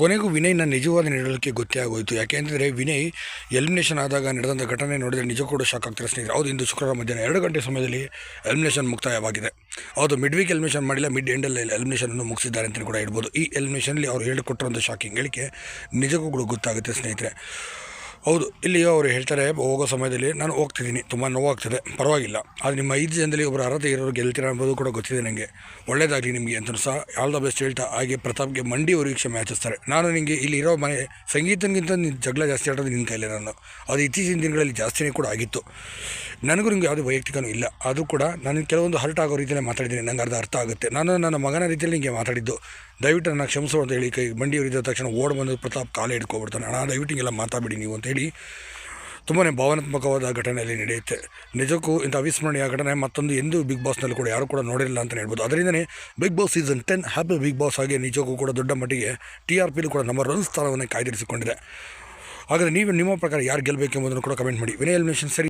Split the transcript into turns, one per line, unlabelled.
ಕೊನೆಗೂ ವಿನಯ್ನ ನಿಜವಾದ ನಡವಳಿಕೆ ಗೊತ್ತೇ ಆಗೋಯಿತು. ಯಾಕೆಂದರೆ ವಿನಯ್ ಎಲಿಮಿನೇಷನ್ ಆದಾಗ ನಡೆದಂಥ ಘಟನೆ ನೋಡಿದರೆ ನಿಜ ಕೂಡ ಶಾಕ್ ಆಗ್ತಾರೆ ಸ್ನೇಹಿತರೆ. ಹೌದು, ಇಂದು ಶುಕ್ರವಾರ ಮಧ್ಯಾಹ್ನ ಎರಡು ಗಂಟೆ ಸಮಯದಲ್ಲಿ ಎಲಿಮಿನೇಷನ್ ಮುಕ್ತಾಯವಾಗಿದೆ. ಹೌದು ಮಿಡ್ ವೀಕ್ ಎಲಿಮಿನೇಷನ್ ಮಾಡಿಲ್ಲ ಮಿಡ್ ಎಂಡಲ್ಲಿ ಎಲಿಮಿನೇಷನನ್ನು ಮುಗಿಸಿದ್ದಾರೆ ಅಂತಲೂ ಕೂಡ ಇರ್ಬೋದು ಈ ಎಲಿಮಿನೇಷನಲ್ಲಿ ಅವರು ಹೇಳಿಕೊಟ್ಟಿರೋಂಥ ಶಾಕಿಂಗ್ ಹೇಳಿಕೆ ನಿಜಕ್ಕೂ ಕೂಡ ಗೊತ್ತಾಗುತ್ತೆ ಸ್ನೇಹಿತರೆ. ಹೌದು, ಇಲ್ಲಿಯೋ ಅವರು ಹೇಳ್ತಾರೆ, ಹೋಗೋ ಸಮಯದಲ್ಲಿ ನಾನು ಹೋಗ್ತಿದ್ದೀನಿ, ತುಂಬ ನೋವಾಗ್ತದೆ, ಪರವಾಗಿಲ್ಲ. ಆದರೆ ನಿಮ್ಮ ಐದು ಜನದಲ್ಲಿ ಒಬ್ಬರು ಅರ್ಹತೆ ಇರೋರು ಗೆಲ್ತೀರ ಅನ್ನೋದು ಕೂಡ ಗೊತ್ತಿದೆ ನನಗೆ ಒಳ್ಳೇದಾಗಲಿ ನಿಮಗೆ ಅಂತ ಸಹ. ಆಲ್ ದ ಬೆಸ್ಟ್ ಹೇಳ್ತಾ, ಹಾಗೆ ಪ್ರತಾಪ್ಗೆ ಮಂಡಿ ಅವರು ಕ್ಷಮೆ ಆಚಿಸ್ತಾರೆ ನಾನು ನಿಮಗೆ ಇಲ್ಲಿ ಇರೋ ಮನೆ, ಸಂಗೀತನಿಗಿಂತ ನಿನ್ನ ಜಗಳ ಜಾಸ್ತಿ ಆಡೋದು ನಿನ್ನ ಕೈಲೇ ನಾನು. ಅದು ಇತ್ತೀಚಿನ ದಿನಗಳಲ್ಲಿ ಜಾಸ್ತಿನೇ ಕೂಡ ಆಗಿತ್ತು. ನನಗೂ ನಿಮಗೆ ಯಾವುದೇ ವೈಯಕ್ತಿಕನೂ ಇಲ್ಲ. ಆದರೂ ಕೂಡ ನಾನು ಕೆಲವೊಂದು ಹರ್ಟ್ ಆಗೋ ರೀತಿಯಲ್ಲೇ ಮಾತಾಡಿದ್ದೀನಿ, ನಂಗೆ ಅರ್ಧ ಅರ್ಥ ಆಗುತ್ತೆ. ನಾನು ನನ್ನ ಮಗನ ರೀತಿಯಲ್ಲಿ ನಿಮಗೆ ಮಾತಾಡಿದ್ದು. ದಯವಿಟ್ಟು ನನ್ನ ಕ್ಷಮಿಸು ಅಂತ ಹೇಳಿ ಕೈ, ಮಂಡಿ ಊರಿದ ತಕ್ಷಣ ಓಡ್ ಬಂದು ಪ್ರತಾಪ್ ಕಾಲೇ ಹಿಡ್ಕೊಬಿಡ್ತಾನೆ. ಹಣ ದಯವಿಟ್ಟು ಹಿಂಗೆಲ್ಲ ಮಾತಾಡಬೇಡಿ ನೀವು ಅಂತೇಳಿ ತುಂಬಾ ಭಾವನಾತ್ಮಕವಾದ ಘಟನೆಯಲ್ಲಿ ನಡೆಯುತ್ತೆ. ನಿಜಕ್ಕೂ ಇಂಥ ಅವಿಸ್ಮರಣೀಯ ಘಟನೆ ಮತ್ತೊಂದು ಎಂದೂ ಬಿಗ್ ಬಾಸ್ನಲ್ಲಿ ಕೂಡ ಯಾರು ಕೂಡ ನೋಡಿರಲಿಲ್ಲ ಅಂತ ಹೇಳ್ಬೋದು. ಅದರಿಂದನೇ Bigg Boss season ten happy Bigg Boss ಆಗಿ ನಿಜಕ್ಕೂ ಕೂಡ ದೊಡ್ಡ ಮಟ್ಟಿಗೆ ಟಿ ಆರ್ ಪಿಲಿ ಕೂಡ ನಮ್ಮ ರನ್ ಸ್ಥಾನವನ್ನು ಕಾಯ್ದಿರಿಸಿಕೊಂಡಿದೆ. ಹಾಗಾದರೆ ನೀವು ನಿಮ್ಮ ಪ್ರಕಾರ ಯಾರು ಗೆಲ್ಲಬೇಕೆಂಬುದನ್ನು ಕೂಡ ಕಮೆಂಟ್ ಮಾಡಿ. ವಿನಯ್ ಎಲಿಮಿನೇಷನ್ ಸರಿ.